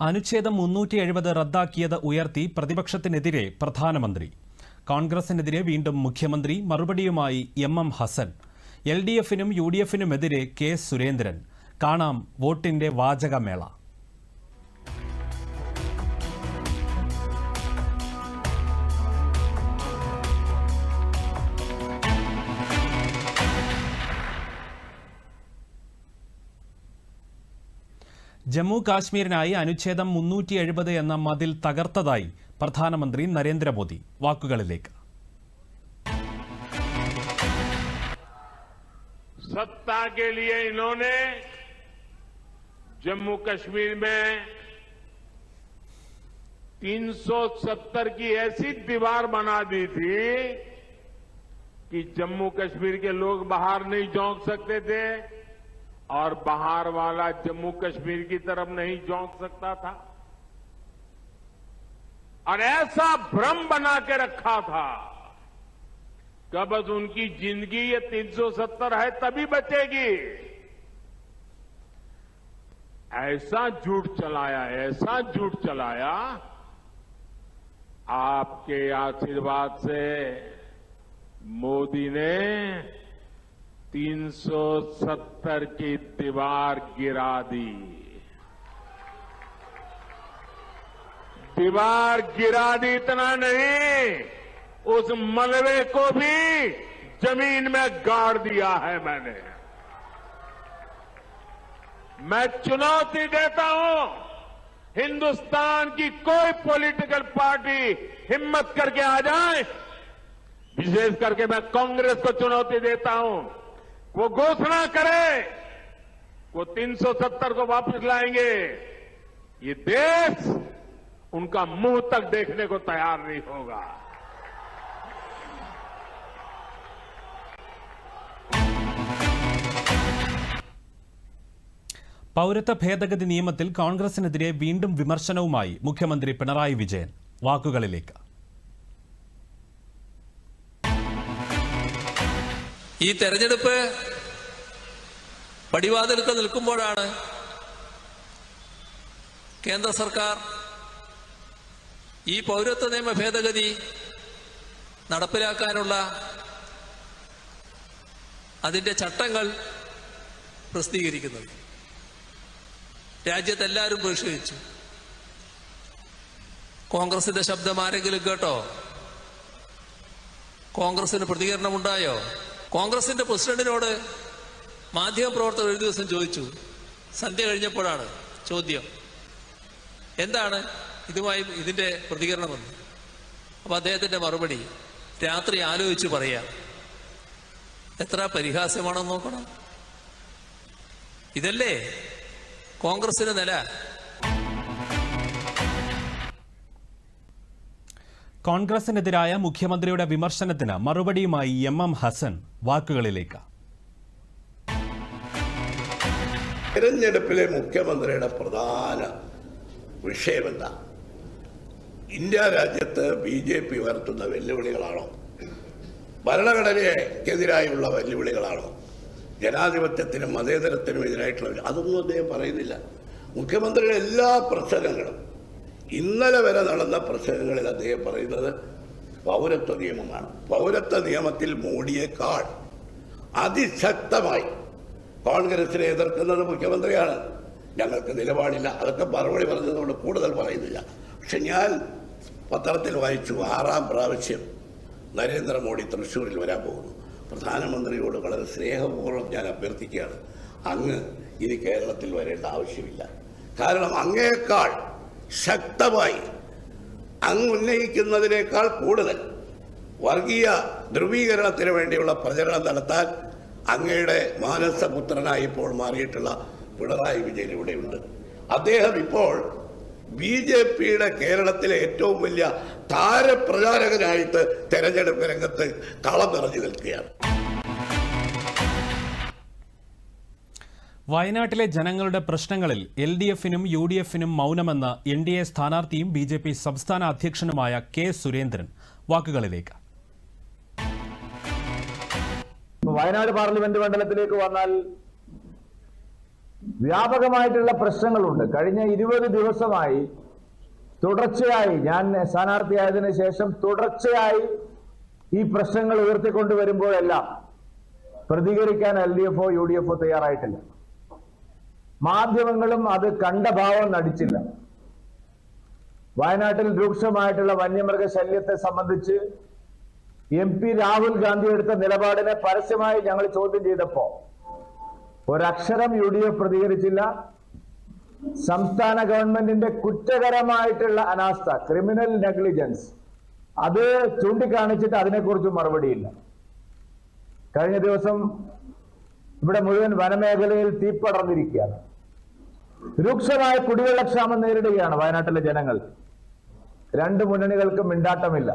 അനുച്ഛേദം മുന്നൂറ്റി എഴുപത് റദ്ദാക്കിയത് ഉയർത്തി പ്രതിപക്ഷത്തിനെതിരെ പ്രധാനമന്ത്രി. കോൺഗ്രസിനെതിരെ വീണ്ടും മുഖ്യമന്ത്രി മറുപടിയുമായി M M Hassan. L D എഫിനും യു ഡി എഫിനുമെതിരെ കെ സുരേന്ദ്രൻ. കാണാം വോട്ടിന്റെ വാചകമേള. ജമ്മു കാശ്മീരിനായി അനുച്ഛേദം മുന്നൂറ്റി എഴുപത് എന്ന മതിൽ തകർത്തതായി പ്രധാനമന്ത്രി നരേന്ദ്രമോദി വാക്കുകളിലേക്ക് सत्ता के लिए इन्होंने जम्मू कश्मीर में 370 की ऐसी दीवार बना दी थी कि जम्मू कश्मीर के लोग बाहर नहीं झोंक सकते थे और बाहर वाला जम्मू कश्मीर की तरफ़ नहीं झोंक सकता था। और ऐसा भ्रम बना के रखा था कि बस उनकी ज़िंदगी ये 370 है, तभी बचेगी। ऐसा झूठ चलाया, ऐसा झूठ चलाया, आपके आशीर्वाद से मोदी ने 370 की दीवार गिरा दी। दीवार गिरा दी इतना नहीं, उस मलबे को भी ज़मीन में गाड़ दिया है मैंने। मैं चुनौती देता हूँ, हिंदुस्तान की कोई पॉलिटिकल पार्टी हिम्मत करके आ जाए। विशेष करके मैं कांग्रेस को चुनौती देता हूँ। वो घोषणा करे वो 370 को वापस लाएंगे ये देश उनका मुंह तक देखने को तैयार नहीं होगा പൗരത്വ ഭേദഗതി നിയമത്തിൽ കോൺഗ്രസിനെതിരെ വീണ്ടും വിമർശനവുമായി മുഖ്യമന്ത്രി പിണറായി വിജയൻ വാക്കുകളിലേക്ക് ഈ തെരഞ്ഞെടുപ്പ് പടിവാതിൽക്ക് നിൽക്കുമ്പോഴാണ് കേന്ദ്ര സർക്കാർ ഈ പൗരത്വ നിയമ ഭേദഗതി നടപ്പിലാക്കാനുള്ള അതിന്റെ ചട്ടങ്ങൾ പ്രസിദ്ധീകരിക്കുന്നത്. രാജ്യത്തെല്ലാവരും പ്രതിഷേധിച്ചു കോൺഗ്രസിന്റെ ശബ്ദം ആരെങ്കിലും കേട്ടോ? കോൺഗ്രസിന് പ്രതികരണമുണ്ടായോ? കോൺഗ്രസിന്റെ പ്രസിഡന്റിനോട് മാധ്യമപ്രവർത്തകർ ഒരു ദിവസം ചോദിച്ചു. സന്ധ്യ കഴിഞ്ഞപ്പോഴാണ് ചോദ്യം. എന്താണ് ഇതുമായി ഇതിന്റെ പ്രതികരണമെന്ന്? അപ്പൊ അദ്ദേഹത്തിന്റെ മറുപടി രാത്രി ആലോചിച്ച് പറയാം. എത്ര പരിഹാസ്യമാണെന്ന് നോക്കണം. ഇതല്ലേ കോൺഗ്രസിന്റെ നില? കോൺഗ്രസിനെതിരായ മുഖ്യമന്ത്രിയുടെ വിമർശനത്തിന് മറുപടിയുമായി എം എം ഹസൻ വാക്കുകളിലേക്ക്. തിരഞ്ഞെടുപ്പിലെ മുഖ്യമന്ത്രിയുടെ പ്രധാന വിഷയമെന്താ ഇന്ത്യ രാജ്യത്ത് ബി ജെ പി ഉയർത്തുന്ന വെല്ലുവിളികളാണോ? ഭരണഘടനയ്ക്കെതിരായുള്ള വെല്ലുവിളികളാണോ? ജനാധിപത്യത്തിനും മതേതരത്തിനും എതിരായിട്ടുള്ള അതൊന്നും അദ്ദേഹം പറയുന്നില്ല. മുഖ്യമന്ത്രിയുടെ എല്ലാ പ്രശ്നങ്ങളും ഇന്നലെ വരെ നടന്ന പ്രശ്നങ്ങളിൽ അദ്ദേഹം പറയുന്നത് പൗരത്വ നിയമമാണ്. പൗരത്വ നിയമത്തിൽ മോഡിയേക്കാൾ അതിശക്തമായി കോൺഗ്രസിനെ എതിർക്കുന്നത് മുഖ്യമന്ത്രിയാണ്. ഞങ്ങൾക്ക് നിലപാടില്ല. അതൊക്കെ മറുപടി പറഞ്ഞതുകൊണ്ട് കൂടുതൽ പറയുന്നില്ല. പക്ഷെ ഞാൻ പത്രത്തിൽ വായിച്ചു ആറാം പ്രാവശ്യം നരേന്ദ്രമോദി തൃശ്ശൂരിൽ വരാൻ പോകുന്നു. പ്രധാനമന്ത്രിയോട് വളരെ സ്നേഹപൂർവം ഞാൻ അഭ്യർത്ഥിക്കുകയാണ്. അങ്ങ് ഇനി കേരളത്തിൽ വരേണ്ട ആവശ്യമില്ല. കാരണം അങ്ങേക്കാൾ ശക്തമായി അങ്ങ് ഉന്നയിക്കുന്നതിനേക്കാൾ കൂടുതൽ വർഗീയ ധ്രുവീകരണത്തിന് വേണ്ടിയുള്ള പ്രചരണം നടത്താൻ അങ്ങയുടെ മാനസപുത്രനായി ഇപ്പോൾ മാറിയിട്ടുള്ള പിണറായി വിജയൻ ഇവിടെയുണ്ട്. അദ്ദേഹം ഇപ്പോൾ ബി ജെ പിയുടെ കേരളത്തിലെ ഏറ്റവും വലിയ താരപ്രചാരകനായിട്ട് തെരഞ്ഞെടുപ്പ് രംഗത്ത് കളം നിറഞ്ഞു നിൽക്കുകയാണ്. വയനാട്ടിലെ ജനങ്ങളുടെ പ്രശ്നങ്ങളിൽ എൽ ഡി എഫിനും യു ഡി എഫിനും മൗനമെന്ന് എൻ ഡി എ സ്ഥാനാർത്ഥിയും ബി ജെ പി സംസ്ഥാന അധ്യക്ഷനുമായ കെ സുരേന്ദ്രൻ വാക്കുകളിലേക്ക്. വയനാട് പാർലമെന്റ് മണ്ഡലത്തിലേക്ക് വന്നാൽ വ്യാപകമായിട്ടുള്ള പ്രശ്നങ്ങളുണ്ട്. കഴിഞ്ഞ ഇരുപത് ദിവസമായി തുടർച്ചയായി ഞാൻ സ്ഥാനാർത്ഥിയായതിനു ശേഷം തുടർച്ചയായി ഈ പ്രശ്നങ്ങൾ ഉയർത്തിക്കൊണ്ടുവരുമ്പോഴെല്ലാം പ്രതികരിക്കാൻ എൽ ഡി എഫോ യു ഡി എഫോ തയ്യാറായിട്ടില്ല. മാധ്യമങ്ങളും അത് കണ്ട ഭാവം നടിച്ചില്ല. വയനാട്ടിൽ രൂക്ഷമായിട്ടുള്ള വന്യമൃഗ ശല്യത്തെ സംബന്ധിച്ച് എം പി രാഹുൽ ഗാന്ധി എടുത്ത നിലപാടിനെ പരസ്യമായി ഞങ്ങൾ ചോദ്യം ചെയ്തപ്പോ ഒരക്ഷരം യു ഡി എഫ് പ്രതികരിച്ചില്ല. സംസ്ഥാന ഗവൺമെന്റിന്റെ കുറ്റകരമായിട്ടുള്ള അനാസ്ഥ ക്രിമിനൽ നെഗ്ലിജൻസ് അത് ചൂണ്ടിക്കാണിച്ചിട്ട് അതിനെക്കുറിച്ച് മറുപടിയില്ല. കഴിഞ്ഞ ദിവസം ഇവിടെ മുഴുവൻ വനമേഖലയിൽ തീപ്പടർന്നിരിക്കുകയാണ് രൂക്ഷമായ കുടിവെള്ളക്ഷാമം നേരിടുകയാണ് വയനാട്ടിലെ ജനങ്ങൾ. രണ്ട് മുന്നണികൾക്കും മിണ്ടാട്ടമില്ല.